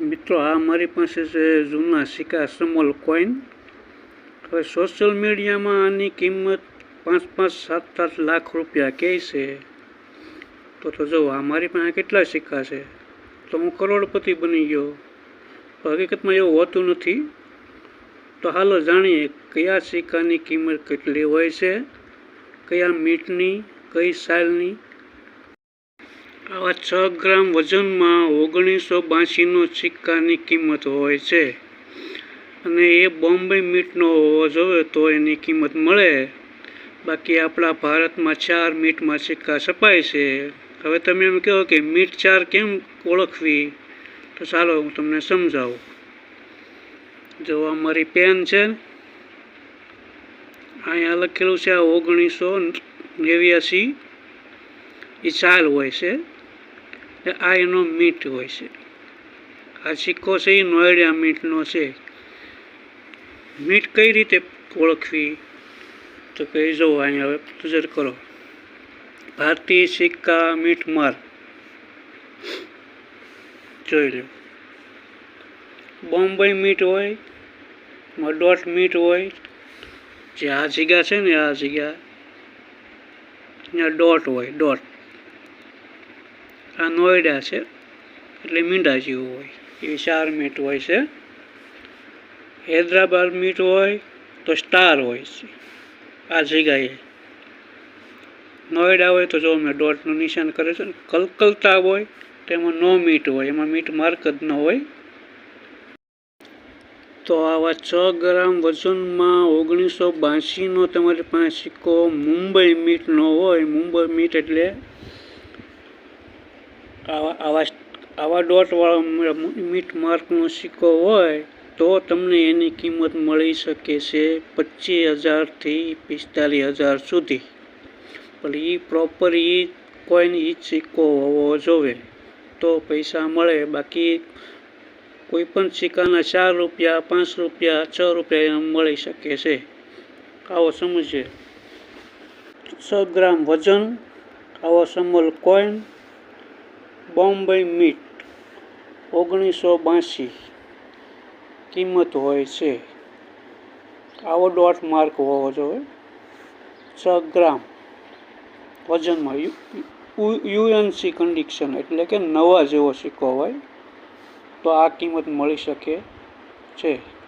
મિત્રો, આ મારી પાસે છે જૂના સિક્કા સમોલ કોઈન. હવે સોશિયલ મીડિયામાં આની કિંમત પાંચ પાંચ, સાત સાત લાખ રૂપિયા કહે છે. તો તો જો આ મારી પાસે કેટલા સિક્કા છે? તો હું કરોડપતિ બની ગયો. તો હકીકતમાં એવું હોતું નથી. તો હાલો જાણીએ કયા સિક્કાની કિંમત કેટલી હોય છે? કયા મીટની, કઈ સાલની આવા છ ગ્રામ વજનમાં ઓગણીસો બાંસીનો સિક્કાની કિંમત હોય છે. અને એ બોમ્બે મીટનો હોવો જોઈએ તો એની કિંમત મળે. બાકી આપણા ભારતમાં ચાર મીટમાં સિક્કા છપાય છે. હવે તમે એમ કહો કે મીટ ચાર કેમ ઓળખવી? તો ચાલો હું તમને સમજાવું. જો આ મારી પેન છે અહીંયા લખેલું છે આ ઓગણીસો નેવ્યાસી. એ ચાલ હોય છે. ને આ એનો મીટ હોય છે. આ સિક્કો છે, એ નોયડા મીટનો છે. મીટ કઈ રીતે ઓળખવી? તો કહી જવું અહીંયા હવે નજર કરો. ભારતીય સિક્કા મીટ માર. જોઈ લો. બોમ્બે મીટ હોય એમાં ડોટ મીટ હોય, જે આ જગ્યા છે ને, આ જગ્યા ડોટ હોય, ડોટ. આ નોયડા છે, એટલે મીંડા જેવું હોય. એ ચાર મીટ હોય છે. હૈદરાબાદ મીટ હોય તો સ્ટાર હોય છે. આ જગ્યાએ. નોયડા હોય તો જો મેં ડોટનું નિશાન કરે છે કલકલતા હોય તો એમાં નો મીટ હોય, એમાં મીટ માર્ક જ ન હોય. તો આવા છ ગ્રામ વજનમાં ઓગણીસો બ્યાસીનો તમારી પાસે સિક્કો મુંબઈ મીટનો હોય, મુંબઈ મીટ એટલે આવા આવા આવા ડોટવાળો મીટ માર્કનો સિક્કો હોય, તો તમને એની કિંમત મળી શકે છે પચીસ હજારથી પિસ્તાલીસ હજાર સુધી. પણ એ પ્રોપર એ કોઈન એ સિક્કો હોવો જોવે. તો પૈસા મળે. બાકી કોઈ પણ સિક્કાના ચાર રૂપિયા, પાંચ રૂપિયા, છ રૂપિયા એમ મળી શકે છે. આવો સમજીએ. છ ગ્રામ વજન, આવો સમલ કોઈન બોમ્બે મીટ ઓગણીસો બાંસી કિંમત હોય છે. આવો ડોટ માર્ક હોવો જોઈએ. છ ગ્રામ વજનમાં યુએનસી કન્ડિક્શન એટલે કે નવા જેવો સિક્કો હોય, તો આ કિંમત મળી શકે છે.